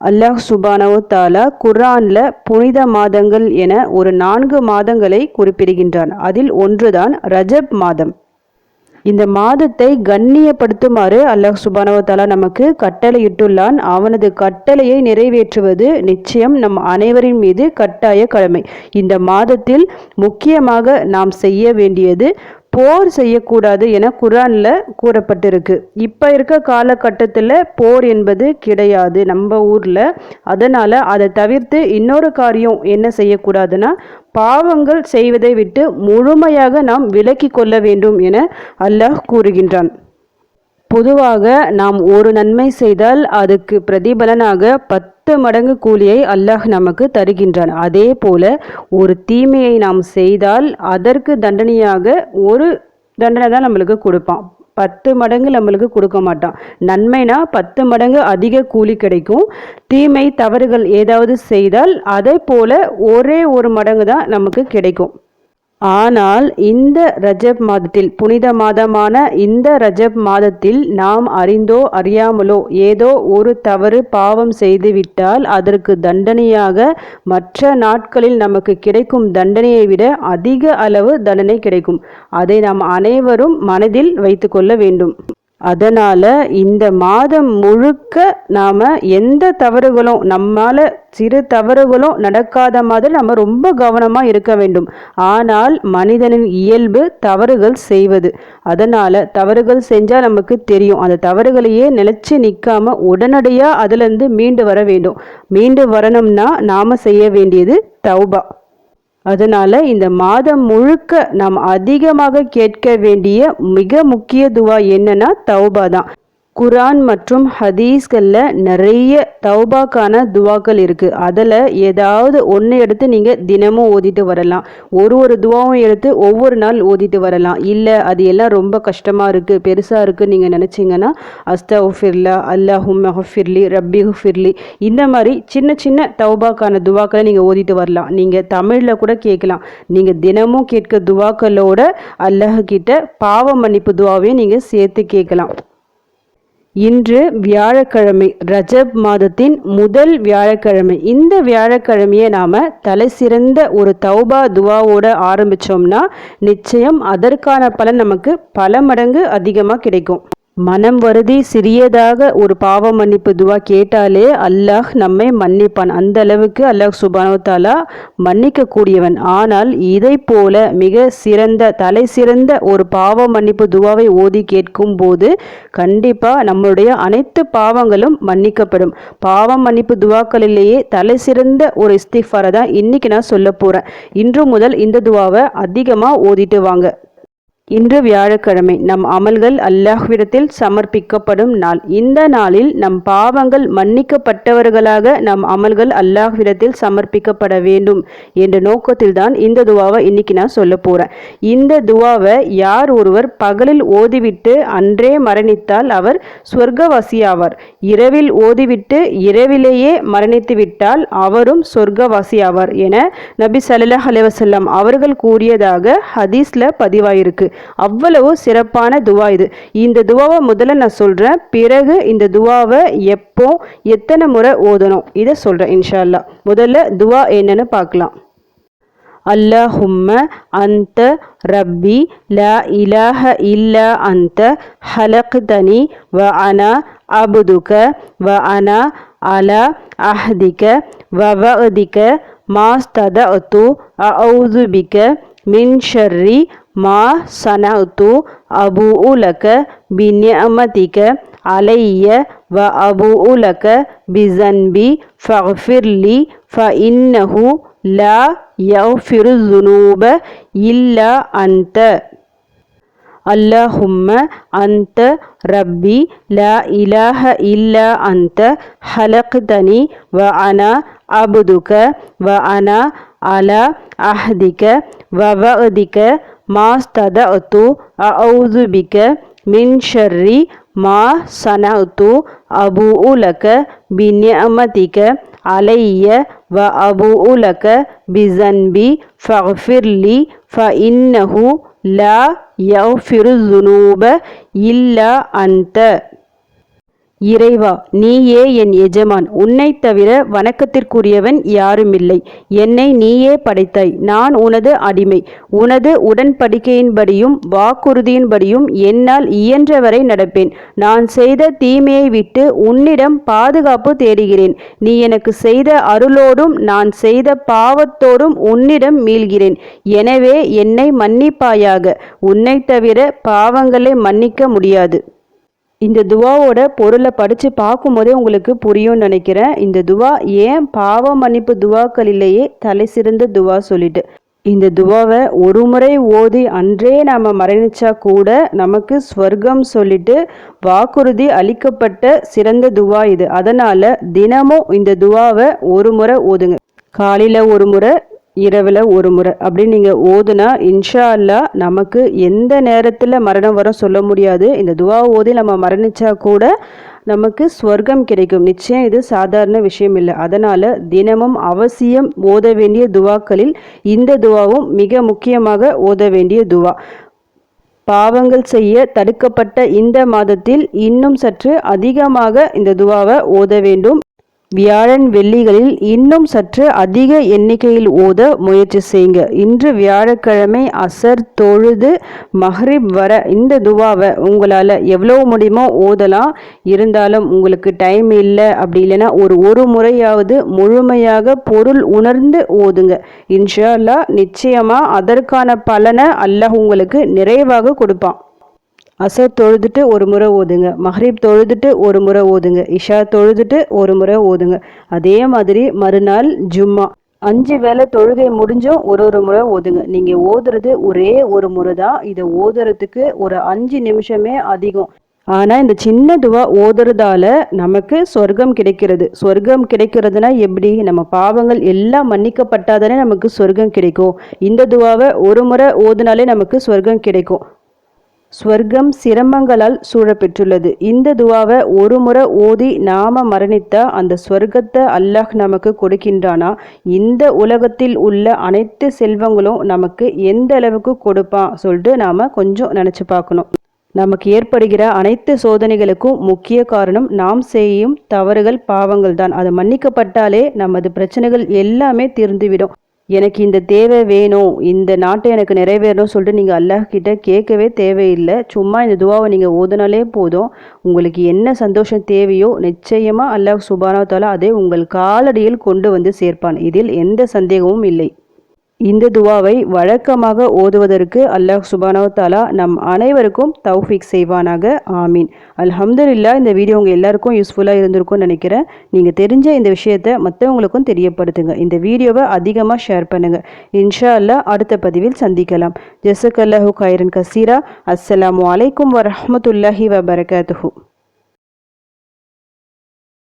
அல்லாஹ் சுபானவோ தாலா குர்ஆன்ல புனித மாதங்கள் என ஒரு நான்கு மாதங்களை குறிப்பிடுகின்றான். அதில் ஒன்றுதான் ரஜப் மாதம். இந்த மாதத்தை கண்ணியப்படுத்துமாறு அல்லாஹ் சுபானவோ தாலா நமக்கு கட்டளையிட்டுள்ளான். அவனது கட்டளையை நிறைவேற்றுவது நிச்சயம் நம் அனைவரின் மீது கட்டாய கடமை. இந்த மாதத்தில் முக்கியமாக நாம் செய்ய வேண்டியது போர் செய்யக்கூடாது என குரானில் கூறப்பட்டிருக்கு. இப்போ இருக்க காலகட்டத்தில் போர் என்பது கிடையாது. நம்ம ஊரில் அதனால் அதை தவிர்த்து இன்னொரு காரியம் என்ன செய்யக்கூடாதுன்னா பாவங்கள் செய்வதை விட்டு முழுமையாக நாம் விலக்கி கொள்ள வேண்டும் என அல்லாஹ் கூறுகின்றான். பொதுவாக நாம் ஒரு நன்மை செய்தால் அதுக்கு பிரதிபலனாக பத்து மடங்கு கூலியை அல்லாஹ் நமக்கு தருகின்றான். அதே போல ஒரு தீமையை நாம் செய்தால் அதற்கு தண்டனையாக ஒரு தண்டனை தான் நம்மளுக்கு கொடுப்பான். பத்து மடங்கு நம்மளுக்கு கொடுக்க மாட்டான். நன்மைனா பத்து மடங்கு அதிக கூலி கிடைக்கும். தீமை தவறுகள் ஏதாவது செய்தால் அதே போல ஒரே ஒரு மடங்கு தான் நமக்கு கிடைக்கும். ஆனால் இந்த ரஜப் மாதத்தில் புனித மாதமான இந்த ரஜப் மாதத்தில் நாம் அறிந்தோ அறியாமலோ ஏதோ ஒரு தவறு பாவம் செய்துவிட்டால் அதற்கு தண்டனையாக மற்ற நாட்களில் நமக்கு கிடைக்கும் தண்டனையை விட அதிக அளவு தண்டனை கிடைக்கும். அதை நாம் அனைவரும் மனதில் வைத்துக்கொள்ள வேண்டும். அதனால் இந்த மாதம் முழுக்க நாம் எந்த தவறுகளும் நம்மால் சிறு தவறுகளும் நடக்காத மாதிரி நம்ம ரொம்ப கவனமாக இருக்க வேண்டும். ஆனால் மனிதனின் இயல்பு தவறுகள் செய்வது. அதனால் தவறுகள் செஞ்சால் நமக்கு தெரியும். அந்த தவறுகளையே நிலச்சி நிற்காம உடனடியாக அதுலேருந்து மீண்டு வர வேண்டும். மீண்டு வரணும்னா நாம் செய்ய வேண்டியது தௌபா. அதனால் இந்த மாதம் முழுக்க நாம் அதிகமாக கேட்க வேண்டிய மிக முக்கிய துவா என்னன்னா தௌபா தான். குரான் மற்றும் ஹதீஸ்களில் நிறைய தௌபாக்கான துவாக்கள் இருக்குது அதில் ஏதாவது ஒன்று எடுத்து நீங்கள் தினமும் ஓதிட்டு வரலாம். ஒரு ஒரு துவாவும் எடுத்து ஒவ்வொரு நாள் ஓதிட்டு வரலாம். இல்லை அது எல்லாம் ரொம்ப கஷ்டமாக இருக்குது பெருசாக இருக்குது நீங்கள் நினச்சிங்கன்னா அஸ்தா உஃபிர்லா அல்லாஹும் ஹஃபிர்லி ரப்பி ஹுஃபிர்லி இந்த மாதிரி சின்ன சின்ன தௌபாக்கான துவாக்களை நீங்கள் ஓதிட்டு வரலாம். நீங்கள் தமிழில் கூட கேட்கலாம். நீங்கள் தினமும் கேட்க துவாக்களோட அல்லாஹ் கிட்ட பாவ மன்னிப்பு துவாவையும் நீங்கள் சேர்த்து கேட்கலாம். இன்று வியாழக்கிழமை ரஜப் மாதத்தின் முதல் வியாழக்கிழமை. இந்த வியாழக்கிழமையை நாம் தலை சிறந்த ஒரு தௌபா துவாவோட ஆரம்பித்தோம்னா நிச்சயம் அதற்கான பலன் நமக்கு பல மடங்கு அதிகமாக கிடைக்கும். மனம் வருதி சிறியதாக ஒரு பாவ மன்னிப்பு துவா கேட்டாலே அல்லாஹ் நம்மை மன்னிப்பான். அந்த அளவுக்கு அல்லாஹ் சுபானோத்தாலா மன்னிக்க கூடியவன் ஆனால் இதை போல மிக சிறந்த தலை சிறந்த ஒரு பாவ மன்னிப்பு துவாவை ஓதி கேட்கும் போது கண்டிப்பாக நம்மளுடைய அனைத்து பாவங்களும் மன்னிக்கப்படும். பாவ மன்னிப்பு துவாக்களிலேயே தலை சிறந்த ஒரு இஸ்திஃபாரை தான் இன்னைக்கு நான் சொல்ல போகிறேன் இன்று முதல் இந்த துவாவை அதிகமாக ஓதிட்டு வாங்க. இன்று வியாழக்கிழமை நம் அமல்கள் அல்லாஹ்விடத்தில் சமர்ப்பிக்கப்படும் நாள். இந்த நாளில் நம் பாவங்கள் மன்னிக்கப்பட்டவர்களாக நம் அமல்கள் அல்லாஹ்விடத்தில் சமர்ப்பிக்கப்பட வேண்டும் என்ற நோக்கத்தில் தான் இந்த துவாவை இன்னைக்கு நான் சொல்ல போகிறேன் இந்த துவாவை யார் ஒருவர் பகலில் ஓதிவிட்டு அன்றே மரணித்தால் அவர் சொர்க்கவாசியாவார். இரவில் ஓதிவிட்டு இரவிலேயே மரணித்து விட்டால் அவரும் சொர்க்கவாசியாவார் என நபி சல்லாஹ் அலைவசல்லாம் அவர்கள் கூறியதாக ஹதீஸ்ல பதிவாயிருக்கு. அவ்வளவு சிறப்பான துவா இது. இந்த துவாவை முதல்ல நான் சொல்கிறேன் பிறகு இந்த துவாவை எப்போ எத்தனை முறை ஓதணும்? இதை சொல்கிறேன் இன்ஷால்லா முதல்ல துவா என்னன்னு பார்க்கலாம். அல்லாஹும்ம அந்த ரப்பி ல இலாஹ இல்லா அந்த ஹலக்தனி வ அனா அபுதுக வ அனா அல அஹ்திக வவதிக மாஸ்தத அத்து அவுது மின்ஷர்ரி மின் ஷர்ரி மா சனத்து அபு உலக பின்யமதிக அலைய வ அபு உலக பிசன்பி ஃபஃபிர்லி ஃப இன்னஹு லா யஃபிரு துனூப இல்லா அந்த اللهم أنت ربي لا إله إلا أنت خلقتني وأنا عبدك وأنا على عهدك ووعدك மாஸ்ததஅத்து அஊது பிக மின் ஷர்ரி மா சனஅத்து அபு உலக பின்யமதிக அலைய வ அபு உலக பிசன்பி ஃபஃபிர்லி ஃப இன்னஹு லா யஃபிரு ذுனூப இல்லா அந்த இறைவா நீயே என் எஜமான். உன்னைத் தவிர வணக்கத்திற்குரியவன் யாருமில்லை. என்னை நீயே படைத்தாய். நான் உனது அடிமை. உனது உடன்படிக்கையின்படியும் வாக்குறுதியின்படியும் என்னால் இயன்றவரை நடப்பேன். நான் செய்த தீமையை விட்டு உன்னிடம் பாதுகாப்பு தேடுகிறேன். நீ எனக்கு செய்த அருளோடும் நான் செய்த பாவத்தோடும் உன்னிடம் மீள்கிறேன். எனவே என்னை மன்னிப்பாயாக. உன்னைத் தவிர பாவங்களை மன்னிக்க முடியாது. இந்த துவாவோட பொருளை படித்து பார்க்கும்போதே உங்களுக்கு புரியும்னு நினைக்கிறேன். இந்த துவா ஏன் பாவ மன்னிப்பு துவாக்களிலேயே தலை சிறந்த துவா சொல்லிட்டு. இந்த துவாவை ஒரு முறை ஓதி அன்றே நாம் மரணிச்சா கூட நமக்கு ஸ்வர்க்கம் சொல்லிட்டு வாக்குறுதி அளிக்கப்பட்ட சிறந்த துவா இது. அதனால் தினமும் இந்த துவாவை ஒரு முறை ஓதுங்க. காலையில் ஒரு முறை இரவில் ஒரு முறை. அப்படி நீங்கள் ஓதுனா இன்ஷா அல்லா நமக்கு எந்த நேரத்தில் மரணம் வரும் சொல்ல முடியாது. இந்த துவா ஓதி நம்ம மரணிச்சா கூட நமக்கு ஸ்வர்க்கம் கிடைக்கும். நிச்சயம் இது சாதாரண விஷயம் இல்லை. அதனால் தினமும் அவசியம் ஓத வேண்டிய துவாக்களில் இந்த துவாவும் மிக முக்கியமாக ஓத வேண்டிய துவா. பாவங்கள் செய்ய தடுக்கப்பட்ட இந்த மாதத்தில் இன்னும் சற்று அதிகமாக இந்த துவாவை ஓத வேண்டும். வியாழன் வெள்ளிகளில் இன்னும் சற்று அதிக எண்ணிக்கையில் ஓத முயற்சி செய்யுங்க. இன்று வியாழக்கிழமை அசர் தொழுது மஹ்ரிப் வர இந்த துவாவை உங்களால் எவ்வளோ முடியுமோ ஓதலாம். இருந்தாலும் உங்களுக்கு டைம் இல்லை அப்படி இல்லைன்னா ஒரு ஒரு முறையாவது முழுமையாக பொருள் உணர்ந்து ஓதுங்க. இன்ஷா அல்லா நிச்சயமாக அதற்கான பலனை அல்லாஹ் உங்களுக்கு நிறைவாக கொடுப்பான். அசர் தொழுதுட்டு ஒரு முறை ஓதுங்க. மஹ்ரீப் தொழுதுட்டு ஒரு முறை ஓதுங்க. இஷா தொழுதுட்டு ஒரு முறை ஓதுங்க. அதே மாதிரி மறுநாள் ஜும்மா. அஞ்சு வேலை தொழுகை முடிஞ்சும் ஒரு ஒரு முறை ஓதுங்க. நீங்கள் ஓதுறது ஒரே ஒரு முறை தான். இதை ஓதுறதுக்கு ஒரு அஞ்சு நிமிஷமே அதிகம். ஆனால் இந்த சின்ன துவா ஓதுறதால நமக்கு சொர்க்கம் கிடைக்கிறது. சொர்க்கம் கிடைக்கிறதுனா எப்படி? நம்ம பாவங்கள் எல்லாம் மன்னிக்கப்பட்டாதானே நமக்கு சொர்க்கம் கிடைக்கும். இந்த துவாவை ஒரு முறை ஓதுனாலே நமக்கு சொர்க்கம் கிடைக்கும். ஸ்வர்க்கம் சிரமங்களால் சூழப்பெற்றுள்ளது. இந்த துவாவை ஒரு முறை ஓதி நாம மரணித்தா அந்த ஸ்வர்க்கத்தை அல்லாஹ் நமக்கு கொடுக்கின்றானா? இந்த உலகத்தில் உள்ள அனைத்து செல்வங்களும் நமக்கு எந்த அளவுக்கு கொடுப்பான் சொல்லிட்டு நாம் கொஞ்சம் நினச்சி பார்க்கணும். நமக்கு ஏற்படுகிற அனைத்து சோதனைகளுக்கும் முக்கிய காரணம் நாம் செய்யும் தவறுகள் பாவங்கள் தான் அது மன்னிக்கப்பட்டாலே நமது பிரச்சனைகள் எல்லாமே தீர்ந்துவிடும். எனக்கு இந்த தேவை வேணும் இந்த நாட்டை எனக்கு நிறைவேறணும் சொல்லிட்டு நீங்கள் அல்லாஹ் கிட்ட கேட்கவே தேவையில்லை. சும்மா இந்த துவாவை நீங்கள் ஓதுனாலே போதும். உங்களுக்கு என்ன சந்தோஷம் தேவையோ நிச்சயமாக அல்லாஹ் சுபானவத்தாலா அதை உங்கள் காலடியில் கொண்டு வந்து சேர்ப்பான். இதில் எந்த சந்தேகமும் இல்லை. இந்த துவாவை வழக்கமாக ஓதுவதற்கு அல்லாஹ் சுபானவத்தாலா நம் அனைவருக்கும் தௌஃபிக் செய்வானாக. ஆமீன். அல்ஹம்துல்லா இந்த வீடியோ உங்கள் எல்லாருக்கும் யூஸ்ஃபுல்லாக இருந்திருக்கும்னு நினைக்கிறேன். நீங்கள் தெரிஞ்ச இந்த விஷயத்தை மற்றவங்களுக்கும் தெரியப்படுத்துங்க. இந்த வீடியோவை அதிகமாக ஷேர் பண்ணுங்கள் இன்ஷா அல்லா அடுத்த பதிவில் சந்திக்கலாம். ஜெசக் அல்லாஹூ கைரன் கசீரா. அஸ்லாம் வலைக்கம் வரமத்துல்லாஹி வபரகாத்துஹூ.